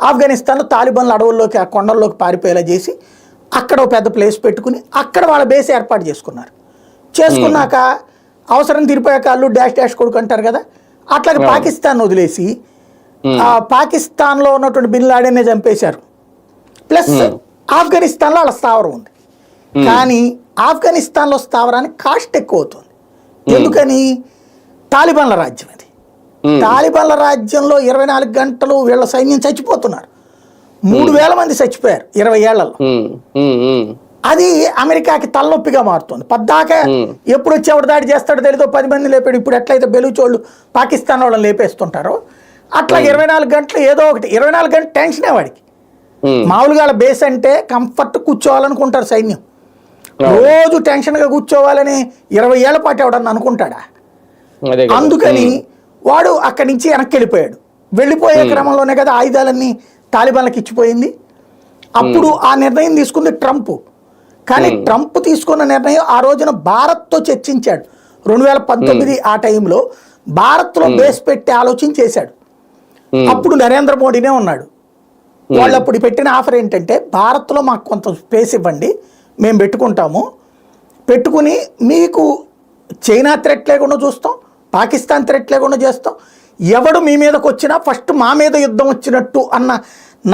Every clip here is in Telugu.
ఆఫ్ఘనిస్తాన్లో తాలిబాన్లు అడవుల్లోకి ఆ కొండల్లోకి పారిపోయేలా చేసి అక్కడ ఒక పెద్ద ప్లేస్ పెట్టుకుని అక్కడ వాళ్ళ బేస్ ఏర్పాటు చేసుకున్నారు. చేసుకున్నాక అవసరం తీరిపోయాక వాళ్ళు డాష్ డాష్ కొడుకు అంటారు కదా అట్లాగే పాకిస్తాన్ వదిలేసి ఆ పాకిస్తాన్లో ఉన్నటువంటి బిన్ లాడెన్నే చంపేశారు. ప్లస్ ఆఫ్ఘనిస్తాన్లో వాళ్ళ స్థావరం ఉంది. కానీ ఆఫ్ఘనిస్తాన్లో స్థావరానికి కాస్ట్ ఎక్కువ అవుతుంది. ఎందుకని? తాలిబాన్ల రాజ్యం తాలిబాన్ల రాజ్యంలో ఇరవై నాలుగు గంటలు వీళ్ళ సైన్యం చచ్చిపోతున్నారు. మూడు వేల మంది చచ్చిపోయారు ఇరవై ఏళ్ళలో. అది అమెరికాకి తలనొప్పిగా మారుతుంది. పద్దాక ఎప్పుడు వచ్చి ఎవడు దాడి చేస్తాడో తెలియదు పది మంది లేపాడు. ఇప్పుడు ఎట్లయితే బెలూచోళ్ళు పాకిస్తాన్ వాళ్ళని లేపేస్తుంటారో అట్లా ఇరవై నాలుగు గంటలు ఏదో ఒకటి ఇరవై నాలుగు గంటలు టెన్షనే వాడికి. మామూలుగా వాళ్ళ బేస్ అంటే కంఫర్ట్ కూర్చోవాలనుకుంటారు సైన్యం. రోజు టెన్షన్గా కూర్చోవాలని ఇరవై ఏళ్ళ పాటు ఎవడన్నా అనుకుంటాడా. అందుకని వాడు అక్కడి నుంచి వెనక్కి వెళ్ళిపోయాడు. వెళ్ళిపోయే క్రమంలోనే కదా ఆయుధాలన్నీ తాలిబాన్లకు ఇచ్చిపోయింది. అప్పుడు ఆ నిర్ణయం తీసుకుంది ట్రంప్. కానీ ట్రంప్ తీసుకున్న నిర్ణయం ఆ రోజున భారత్తో చర్చించాడు. రెండు వేల పంతొమ్మిది ఆ టైంలో భారత్లో బేస్ పెట్టి ఆలోచన చేశాడు. అప్పుడు నరేంద్ర మోడీనే ఉన్నాడు. వాళ్ళు అప్పుడు పెట్టిన ఆఫర్ ఏంటంటే భారత్లో మాకు కొంత స్పేస్ ఇవ్వండి మేము పెట్టుకుంటాము. పెట్టుకుని మీకు చైనా థ్రెట్ లేకుండా చూస్తాం పాకిస్తాన్ థ్రెట్ లేకుండా చేస్తాం. ఎవడు మీ మీదకి వచ్చినా ఫస్ట్ మా మీద యుద్ధం వచ్చినట్టు అన్న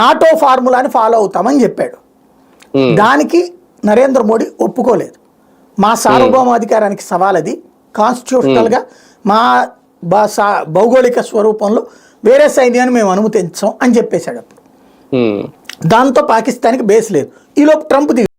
నాటో ఫార్ములాని ఫాలో అవుతామని చెప్పాడు. దానికి నరేంద్ర మోడీ ఒప్పుకోలేదు. మా సార్వభౌమాధికారానికి సవాల్ అది కాన్స్టిట్యూషనల్గా మా భౌగోళిక స్వరూపంలో వేరే సైన్యాన్ని మేము అనుమతించాం అని చెప్పేశాడు అప్పుడు. దాంతో పాకిస్తాన్కి బేస్ లేదు. ఈలోపు ట్రంప్ దిగి